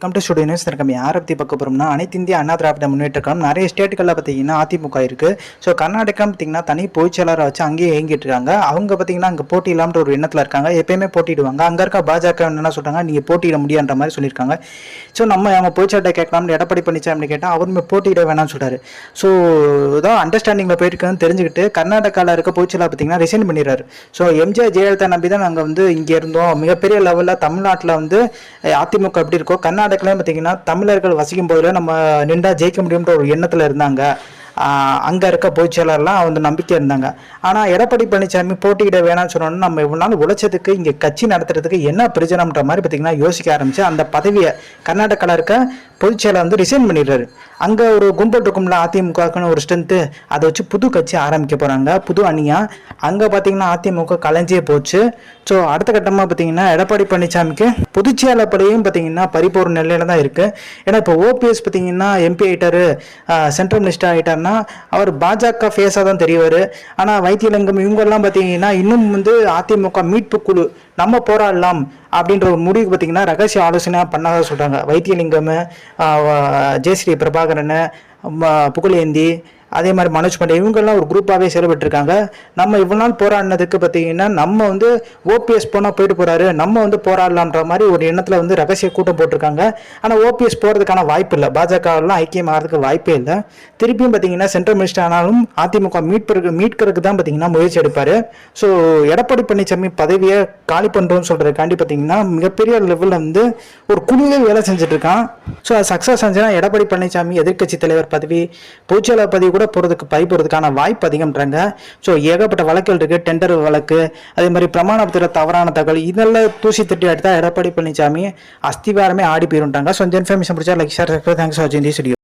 Welcome to studio news நம்ம யாரை பற்றி பார்க்க போகிறோம்னா அனைத்து இந்திய அண்ணா திராவிட முன்னேற்ற கழகம் நிறைய ஸ்டேட்டுகளில் பார்த்தீங்கன்னா அதிமுக இருக்குது ஸோ கர்நாடகா பார்த்தீங்கன்னா தனி பொதுச்செயலாளரை வச்சு அங்கேயே இயங்கிட்டு இருக்காங்க. அவங்க பார்த்தீங்கன்னா அங்கே போட்டி இல்லாமல் ஒரு எண்ணத்தில் இருக்காங்க. எப்பயுமே போட்டிடுவாங்க அங்கே இருக்க பாஜக என்ன சொல்கிறாங்க நீங்கள் போட்டியிட முடியான்ற மாதிரி சொல்லியிருக்காங்க. ஸோ நம்ம அவங்க பொதுச்செயலாளர் கேட்கலாம்னு எடப்பாடி பழனிசாமி கேட்டால் அவருமே போட்டியிட வேணாம்னு சொல்கிறாரு ஸோ இதான் அண்டர்ஸ்டாண்டிங்கில் போயிருக்குன்னு தெரிஞ்சுக்கிட்டு கர்நாடகாவில் இருக்க பொதுச்செயலாளர் பார்த்தீங்கன்னா ரிசைன் பண்ணிடுறாரு. ஸோ எம்ஜிஆர் ஜெயலலிதா நம்பி தான் நாங்கள் வந்து இங்கே இருந்தோம். மிகப்பெரிய லெவலில் தமிழ்நாட்டில் வந்து அதிமுக எப்படி இருக்கோ கர்நாடகாலையும் பார்த்தீங்கன்னா தமிழர்கள் வசிக்கும் போதில் நம்ம நின்றா ஜெயிக்க முடியும்ன்ற ஒரு எண்ணத்தில் இருந்தாங்க. அங்கே இருக்க பொதுச்செயலாளர்லாம் வந்து நம்பிக்கை இருந்தாங்க. ஆனால் எடப்பாடி பழனிசாமி போட்டியிட வேணாம்னு சொன்னோன்னா நம்ம இவ்வளோ நாள் உழைச்சதுக்கு இங்கே கட்சி நடத்துறதுக்கு என்ன பிரச்சனைன்ற மாதிரி பார்த்தீங்கன்னா யோசிக்க ஆரம்பிச்சு அந்த பதவியை கர்நாடகாவில் இருக்க பொதுச்செயலாளர் வந்து ரிசைன் பண்ணிடுறாரு. அங்கே ஒரு கும்பல் இருக்கும்ல அதிமுகக்குன்னு ஒரு ஸ்ட்ரென்த்து அதை வச்சு புது கட்சி ஆரம்பிக்க போகிறாங்க புது அணியாக அங்கே பார்த்தீங்கன்னா அதிமுக கலைஞ்சே போச்சு. ஸோ அடுத்த கட்டமாக பார்த்தீங்கன்னா எடப்பாடி பழனிசாமிக்கு பொதுச்செயலாளர் பதவியும் பார்த்தீங்கன்னா பரிபூர்ண நிலையில தான் இருக்குது ஏன்னா இப்போ ஓபிஎஸ் பார்த்தீங்கன்னா எம்பி ஆகிட்டாரு சென்ட்ரல் மினிஸ்டர் பார்த்தீங்கன்னா அவர் பாஜக ஃபேஸாக தான் தெரியவர் ஆனால் வைத்தியலிங்கம் இவங்கெல்லாம் பார்த்தீங்கன்னா இன்னும் வந்து அதிமுக மீட்பு குழு நம்ம போராடலாம். அப்படின்ற ஒரு முடிவுக்கு பார்த்தீங்கன்னா ரகசிய ஆலோசனை பண்ணாத சொல்கிறாங்க வைத்தியலிங்கம் ஜெயஸ்ரீ பிரபாகரன் ம- புகழேந்தி அதே மாதிரி மனோஜ் பாண்டே இவங்கெல்லாம் ஒரு குரூப்பாகவே செயல்பட்டுருக்காங்க. நம்ம இவ்வளோ நாள் போராடினதுக்கு பார்த்தீங்கன்னா நம்ம வந்து ஓபிஎஸ் போனால் போயிட்டு போகிறாரு நம்ம வந்து போராடலாம்ன்ற மாதிரி ஒரு எண்ணத்தில் வந்து ரகசிய கூட்டம் போட்டிருக்காங்க. ஆனால் ஓபிஎஸ் போகிறதுக்கான வாய்ப்பு இல்லை. பாஜகவெல்லாம் ஐக்கியம் ஆகிறதுக்கு வாய்ப்பே இல்லை. திருப்பியும் பார்த்தீங்கன்னா சென்ட்ரல் மினிஸ்டர் ஆனாலும் அதிமுக மீட்பருக்கு மீட்கிறதுக்கு தான் பார்த்தீங்கன்னா முயற்சி எடுப்பார். ஸோ எடப்பாடி பழனிசாமி பதவியை காலி பண்ணுறோம்னு சொல்கிறதுக்காண்டி பார்த்தீங்கன்னா மிகப்பெரிய லெவலில் வந்து ஒரு குழுவே வேலை செஞ்சுட்டு இருக்கான் ஸோ அது சக்ஸஸ் ஆச்சுன்னா எடப்பாடி பழனிசாமி எதிர்க்கட்சி தலைவர் பதவி பொதுச்செயலாளர் பதவி கூட போகிறதுக்கு பை போகிறதுக்கான வாய்ப்பு அதிகம்ன்றாங்க. ஸோ ஏகப்பட்ட வழக்குகள் இருக்குது டெண்டர் வழக்கு அதே மாதிரி பிரமாண பத்திர தவறான தகவல் இதெல்லாம் தூசி திட்டி எடுத்தால் எடப்பாடி பழனிசாமி அஸ்திவாரமே ஆடி போயிருந்தாங்க ஸோ இந்த இன்ஃபர்மேஷன் பிடிச்சா லைக் ஷேர் தேங்க்ஸ் ஃபார் வாட்சிங் தி